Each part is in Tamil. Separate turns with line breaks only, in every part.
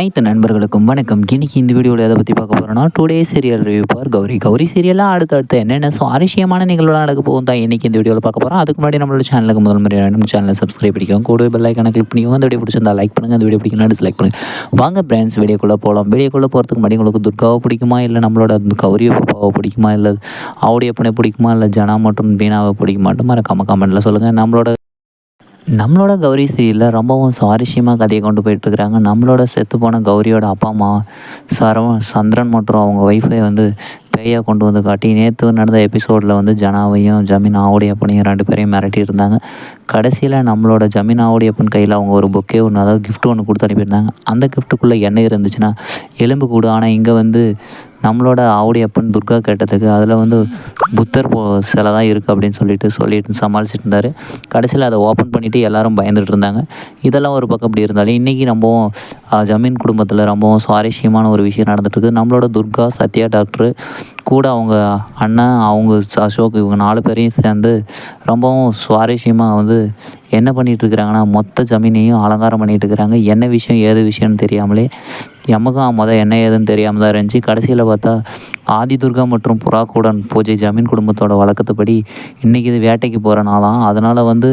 அனைத்து நண்பர்களுக்கும் வணக்கம். இன்னைக்கு இந்த வீடியோவில் எதை பற்றி பார்க்க போகிறோம்னா today serial review for Gowri. Gowri சீரியலாக அடுத்தடுத்து என்னென்ன சுவாரஸ்யமான நிகழ்வுலாம் நடக்க போகும் தான் இன்றைக்கி இந்த வீடியோவில் பார்க்க போகிறோம் அதுக்கு முன்னாடி நம்மளோட சேனலுக்கு முதல் முறையாக நம்ம சேனலை சப்ஸ்கிரைப் பண்ணிக்கோங்க. கூட பெல் ஐக்கான கிளிக் பண்ணிக்கோங்க. அந்த வீடியோ பிடிச்சிருந்தா லைக் பண்ணுங்கள் அந்த வீடியோ பிடிக்கலாம் டிஸ்லைக் பண்ணுங்கள் வாங்க ஃப்ரெண்ட்ஸ் வீடியோக்குள்ளே போகலாம் வீடியோக்குள்ளே போகிறதுக்கு முன்னாடி உங்களுக்கு துர்காவை பிடிக்குமா? இல்லை நம்மளோட கௌரிய பாப்பாவை பிடிக்குமா? இல்லை ஆவுடையப்பனை பிடிக்குமா? இல்லை ஜனா மற்றும் வீணாவை பிடிக்குமாட்டும் மறக்காம கமெண்ட்டில் சொல்லுங்கள் நம்மளோட நம்மளோட கௌரி சீரியலில் ரொம்பவும் சுவாரஸ்யமாக கதையை கொண்டு போயிட்டுருக்குறாங்க. நம்மளோட செத்து போன கௌரியோட அப்பா அம்மா சரவ சந்திரன் மற்றும் அவங்க ஒய்ஃபை வந்து பேயாக கொண்டு வந்து காட்டி நேற்று நடந்த எபிசோடில் வந்து ஜனாவையும் ஜமீன் ஆவுடையப்பனையும் ரெண்டு பேரையும் மிரட்டி இருந்தாங்க. கடைசியில் நம்மளோட ஜமீன் ஆவுடையப்பன் கையில் அவங்க ஒரு பொக்கே ஒன்று அதாவது கிஃப்ட் ஒன்று கொடுத்து அனுப்பியிருந்தாங்க. அந்த கிஃப்ட்டுக்குள்ளே எண்ணெய் இருந்துச்சுன்னா எலும்பு கூடு. ஆனால் இங்கே வந்து நம்மளோட ஆவுடி அப்பன் துர்கா கேட்டதுக்கு அதில் வந்து புத்தர் போ சிலை தான் இருக்குது அப்படின்னு சொல்லிட்டு சொல்லிட்டு சமாளிச்சுட்டு இருந்தார். கடைசியில் அதை ஓப்பன் பண்ணிவிட்டு எல்லாரும் பயந்துட்டு இருந்தாங்க. இதெல்லாம் ஒரு பக்கம் அப்படி இருந்தாலும் இன்றைக்கி ரொம்பவும் ஜமீன் குடும்பத்தில் ரொம்பவும் சுவாரஸ்யமான ஒரு விஷயம் நடந்துட்டுருக்கு. நம்மளோட துர்கா சத்யா டாக்டரு கூட அவங்க அண்ணன் அவங்க அசோக் இவங்க நாலு பேரையும் சேர்ந்து ரொம்பவும் சுவாரஸ்யமாக வந்து என்ன பண்ணிகிட்ருக்குறாங்கன்னா மொத்த ஜமீனையும் அலங்காரம் பண்ணிகிட்டு இருக்கிறாங்க. என்ன விஷயம் ஏது விஷயம்னு தெரியாமலே யமகா மொதல் என்ன ஏதுன்னு தெரியாமல் தான் இருந்துச்சு. கடைசியில் பார்த்தா ஆதி துர்கா மற்றும் புறாக்கூடன் பூஜை ஜமீன் குடும்பத்தோட வழக்கத்துப்படி இன்றைக்கி இது வேட்டைக்கு போகிற நாளாம். அதனால் வந்து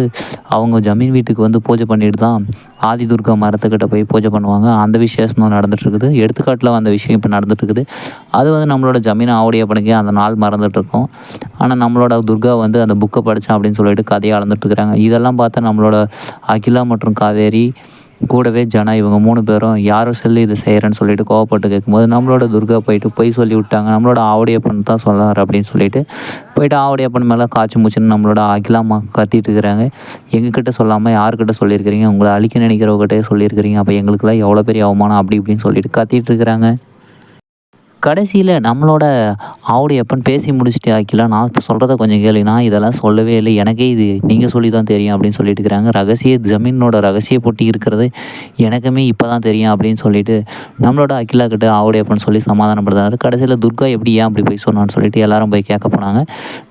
அவங்க ஜமீன் வீட்டுக்கு வந்து பூஜை பண்ணிட்டு தான் ஆதி துர்கா மரத்துக்கிட்ட போய் பூஜை பண்ணுவாங்க. அந்த விசேஷம் நடந்துகிட்ருக்குது இருக்குது எடுத்துக்காட்டில் அந்த விஷயம் இப்போ நடந்துகிட்ருக்குது இருக்குது அது வந்து நம்மளோட ஜமீன் ஆவுடைய பணிக்கு அந்த நாள் மறந்துட்டுருக்கோம். ஆனால் நம்மளோட துர்கா வந்து அந்த புக்கை படித்தான் அப்படின்னு சொல்லிட்டு கதையை அளந்துட்டு இருக்கிறாங்க இதெல்லாம் பார்த்தா நம்மளோட அகிலா மற்றும் காவேரி கூடவே ஜனா இவங்க மூணு பேரும் யாரும் சொல்லி இது செய்கிறேன்னு சொல்லிட்டு கோவப்பட்டு கேட்கும்போது நம்மளோட துர்கா போயிட்டு பொய் சொல்லி விட்டாங்க. நம்மளோட ஆவடியப்பன் தான் சொல்லார் அப்படின்னு சொல்லிட்டு போயிட்டு ஆவுடையப்பன் மேலே காய்ச்சி மூச்சுன்னு நம்மளோட அகிலாமா கத்திட்டு இருக்கிறாங்க. எங்ககிட்ட சொல்லாமல் யாருக்கிட்ட சொல்லியிருக்கிறீங்க? உங்களை அழிக்க நினைக்கிறவங்ககிட்டே சொல்லியிருக்கிறீங்க. அப்போ எங்களுக்குலாம் எவ்வளோ பெரிய அவமானம்? அப்படி இப்படின்னு சொல்லிட்டு கத்திட்டு இருக்கிறாங்க. கடைசியில் நம்மளோட ஆவுடையப்பன் பேசி முடிச்சுட்டு ஆக்கிலாம் நான் இப்போ சொல்கிறத கொஞ்சம் கேளு. நான் இதெல்லாம் சொல்லவே இல்லை. எனக்கே இது நீங்கள் சொல்லி தான் தெரியும் அப்படின்னு சொல்லிட்டு இருக்கிறாங்க. ரகசிய ஜமீனோட ரகசிய போட்டி இருக்கிறது எனக்குமே இப்போ தான் தெரியும் அப்படின்னு சொல்லிட்டு நம்மளோட அகிலா கிட்ட ஆவுடையப்பன் சொல்லி சமாதானப்படுத்தாரு கடைசியில் துர்கா எப்படி ஏன் அப்படி போய் சொன்னான்னு சொல்லிட்டு எல்லாரும் போய் கேட்க போனாங்க.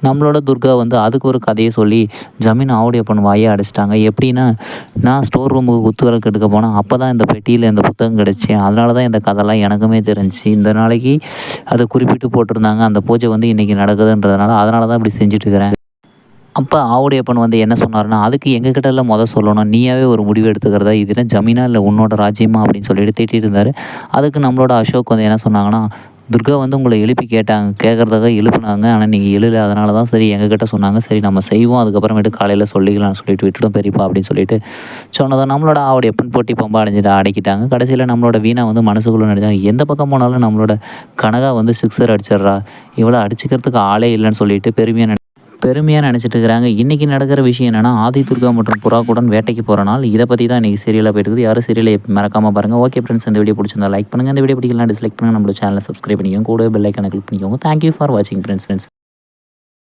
நம்மளோட துர்கா வந்து அதுக்கு ஒரு கதையை சொல்லி ஜமீன் ஆவுடையப்பன் வாயை அடிச்சிட்டாங்க. எப்படின்னா நான் ஸ்டோர் ரூமுக்கு குத்துவிளக்கு எடுக்க போனேன். அப்போ தான் இந்த பெட்டியில் இந்த புத்தகம் கிடச்சி. அதனால தான் இந்த கதைலாம் எனக்குமே தெரிஞ்சு. இந்த நாளைக்கு அதை குறிப்பிட்டு போட்டிருந்தாங்க. அந்த பூஜை வந்து இன்றைக்கி நடக்குதுன்றதுனால அதனால தான் இப்படி செஞ்சுட்டு இருக்கிறேன். அப்போ ஆவுடையப்பன் வந்து என்ன சொன்னார்னா அதுக்கு எங்ககிட்ட எல்லாம் மொதல் சொல்லணும். நீயாவே ஒரு முடிவு எடுத்துக்கிறதா? இதுனா ஜமீனா இல்லை உன்னோட ராஜ்யமா? அப்படின்னு சொல்லிட்டு திட்டிட்டு இருந்தார். அதுக்கு நம்மளோட அசோக் வந்து என்ன சொன்னாங்கன்னா துர்கா வந்து உங்களை எழுப்பி கேட்டாங்க கேட்குறதாக எழுப்புனாங்க. ஆனால் நீங்கள் எழுல அதனால தான் சரி எங்ககிட்ட சொன்னாங்க. சரி நம்ம செய்வோம். அதுக்கப்புறமேட்டு காலையில் சொல்லிக்கலாம்னு சொல்லிட்டு விட்டுடும் பெரியப்பா அப்படின்னு சொல்லிட்டு. சொன்னதை நம்மளோட ஆவுடையப்பன் போட்டி பம்பா அடைஞ்சிட்டு அடைக்கிட்டாங்க. கடைசியில் நம்மளோட வீணா வந்து மனசுக்குள்ளே நடிச்சாங்க எந்த பக்கம் போனாலும் நம்மளோட கனகா வந்து சிக்ஸர் அடிச்சிடுறா. இவ்வளோ அடிச்சுக்கிறதுக்கு ஆளே இல்லைன்னு சொல்லிட்டு பெருமையாக பெருமையாக நினச்சிட்டு இருக்கிறாங்க. இன்றைக்கி நடக்கிற விஷயம் என்னென்னா ஆதி துர்கா மற்றும் புறாக்குடன் வேட்டைக்கு போகிற நாள். இதை பற்றி தான் இன்றைக்கி சீரியலாக போயிட்டு யாரும் சீரியலை மறக்காமல் பாருங்கள் ஓகே ஃப்ரெண்ட்ஸ் இந்த வீடியோ பிடிச்சிருந்தா லைக் பண்ணுங்கள் இந்த வீடியோ பிடிக்கலாம் டிஸ்லைக் பண்ணுங்கள் நம்மளோட சேனலை சப்ஸ்கிரைப் பண்ணிக்கோங்க. கூட பெல் ஐக்கனை கிளிக் பண்ணிக்கோங்க. தேங்க்யூ ஃபார் வாட்சிங் ஃப்ரெண்ட்ஸ் ஃப்ரெண்ட்ஸ்